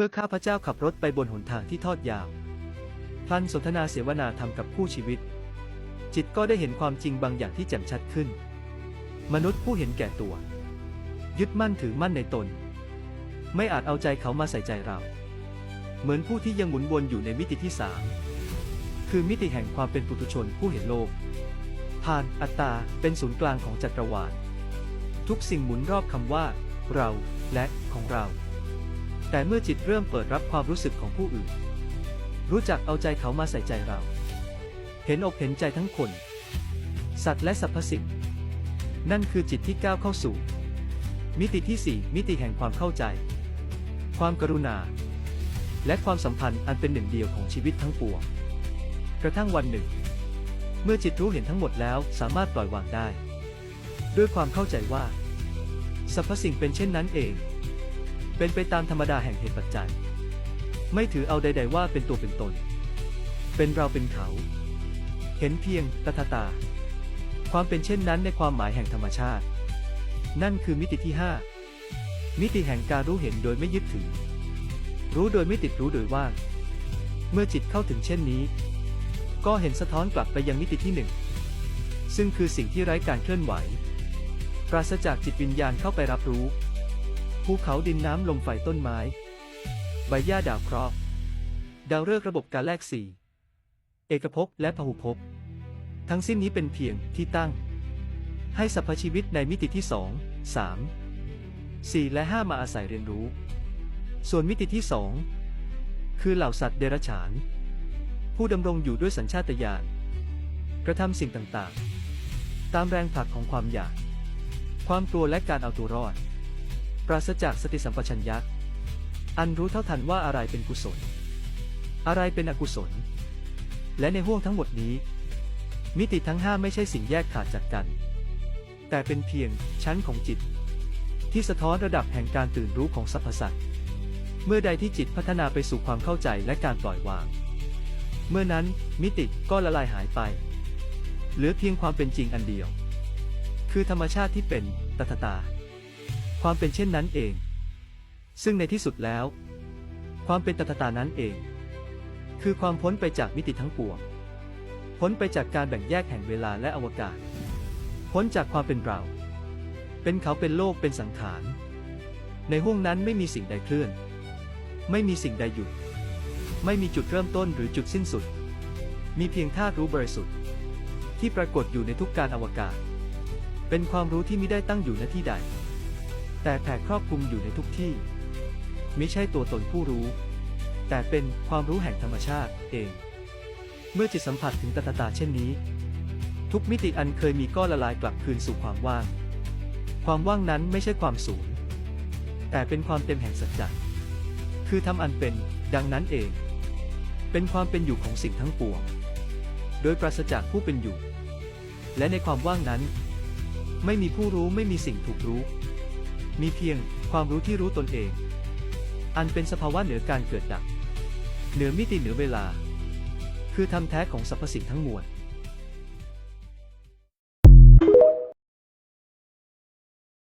เมื่อข้าพเจ้าขับรถไปบนหนทางที่ทอดยาว พลันสนทนาเสวนาธรรมกับคู่ชีวิต จิตก็ได้เห็นความจริงบางอย่างที่แจ่มชัดขึ้น มนุษย์ผู้เห็นแก่ตัว ยึดมั่นถือมั่นในตน ไม่อาจเอาใจเขามาใส่ใจเรา เหมือนผู้ที่ยังหมุนวนอยู่ในมิติที่สามคือมิติแห่งความเป็นปุถุชนผู้เห็นโลก ผ่านอัตตาเป็นศูนย์กลางของจักรวาล ทุกสิ่งหมุนรอบคำว่า เราและของเรา แต่เมื่อจิตเริ่มเปิดรับความรู้สึกของผู้อื่น รู้จักเอาใจเขามาใส่ใจเรา เห็นอกเห็นใจทั้งคน สัตว์และสรรพสิ่งนั่นคือจิตที่ก้าวเข้าสู่ มิติที่ 4 มิติแห่งความเข้าใจ ความกรุณา และความสัมพันธ์อันเป็นหนึ่งเดียวของชีวิตทั้งปวง กระทั่งวันหนึ่ง เมื่อจิตรู้เห็นทั้งหมดแล้วสามารถปล่อยวางได้ ด้วยความเข้าใจว่า สรรพสิ่งเป็นเช่นนั้นเอง เป็นไปตามธรรมดาแห่งเหตุปัจจัย ไม่ถือเอาใด ๆ ว่าเป็นตัวเป็นตน เป็นเราเป็นเขา เห็นเพียงตถาตา ความเป็นเช่นนั้นในความหมายแห่งธรรมชาติ นั่นคือมิติที่ 5 มิติแห่งการรู้เห็นโดยไม่ยึดถือ รู้โดยไม่ติดรู้โดยว่าง เมื่อจิตเข้าถึงเช่นนี้ ก็เห็นสะท้อนกลับไปยังมิติที่หนึ่งซึ่งคือสิ่งที่ไร้การเคลื่อนไหว ปราศจากจิตวิญญาณเข้าไปรับรู้ ภูเขาดินน้ำลมไฟต้นไม้ ใบหญ้าดาวเคราะห์ดาวฤกษ์ระบบการแลกสีเอกภพและพหุภพ ทั้งสิ้นนี้เป็นเพียงที่ตั้ง ให้สรรพชีวิตในมิติที่สองสามสี่และห้ามาอาศัยเรียนรู้ ส่วนมิติที่สองคือเหล่าสัตว์เดรัจฉาน ผู้ดำรงอยู่ด้วยสัญชาตญาณกระทำสิ่งต่างๆ ตามแรงผลักของความอยาก ความกลัวและการเอาตัวรอด ราศจากสติสัมปชัญญะ อันรู้เท่าทันว่าอะไรเป็นกุศล อะไรเป็นอกุศล และในห้วงทั้งหมดนี้ มิติทั้งห้าไม่ใช่สิ่งแยกขาดจากกัน แต่เป็นเพียงชั้นของจิต ที่สะท้อนระดับแห่งการตื่นรู้ของสรรพสัตว์ เมื่อใดที่จิตพัฒนาไปสู่ความเข้าใจและการปล่อยวาง เมื่อนั้นมิติก็ละลายหายไป เหลือเพียงความเป็นจริงอันเดียว คือธรรมชาติที่เป็นตถาตา ความเป็นเช่นนั้นเอง ซึ่งในที่สุดแล้ว ความเป็นตถาตานั้นเอง คือความพ้นไปจากมิติทั้งปวง พ้นไปจากการแบ่งแยกแห่งเวลาและอวกาศ พ้นจากความเป็นเรา เป็นเขาเป็นโลกเป็นสังขาร ในห้วงนั้นไม่มีสิ่งใดเคลื่อน ไม่มีสิ่งใดหยุด ไม่มีจุดเริ่มต้นหรือจุดสิ้นสุด มีเพียงธาตุรู้บริสุทธิ์ ที่ปรากฏอยู่ในทุกการอวกาศ เป็นความรู้ที่ไม่ได้ตั้งอยู่ณที่ใด แต่แผ่ครอบคลุมอยู่ในทุกที่ ไม่ใช่ตัวตนผู้รู้ แต่เป็นความรู้แห่งธรรมชาติเอง เมื่อจิตสัมผัสถึงตถาตาเช่นนี้ ทุกมิติอันเคยมีก็ละลายกลับคืนสู่ความว่าง ความว่างนั้นไม่ใช่ความสูญแต่เป็นความเต็มแห่งสัจจะคือทำอันเป็นดังนั้นเอง เป็นความเป็นอยู่ของสิ่งทั้งปวง โดยปราศจากผู้เป็นอยู่ และในความว่างนั้น ไม่มีผู้รู้ไม่มีสิ่งถูกรู้ มีเพียงความรู้ที่รู้ตนเอง อันเป็นสภาวะเหนือการเกิดดับ เหนือมิติเหนือเวลา คือธรรมแท้ของสรรพสิ่งทั้งมวล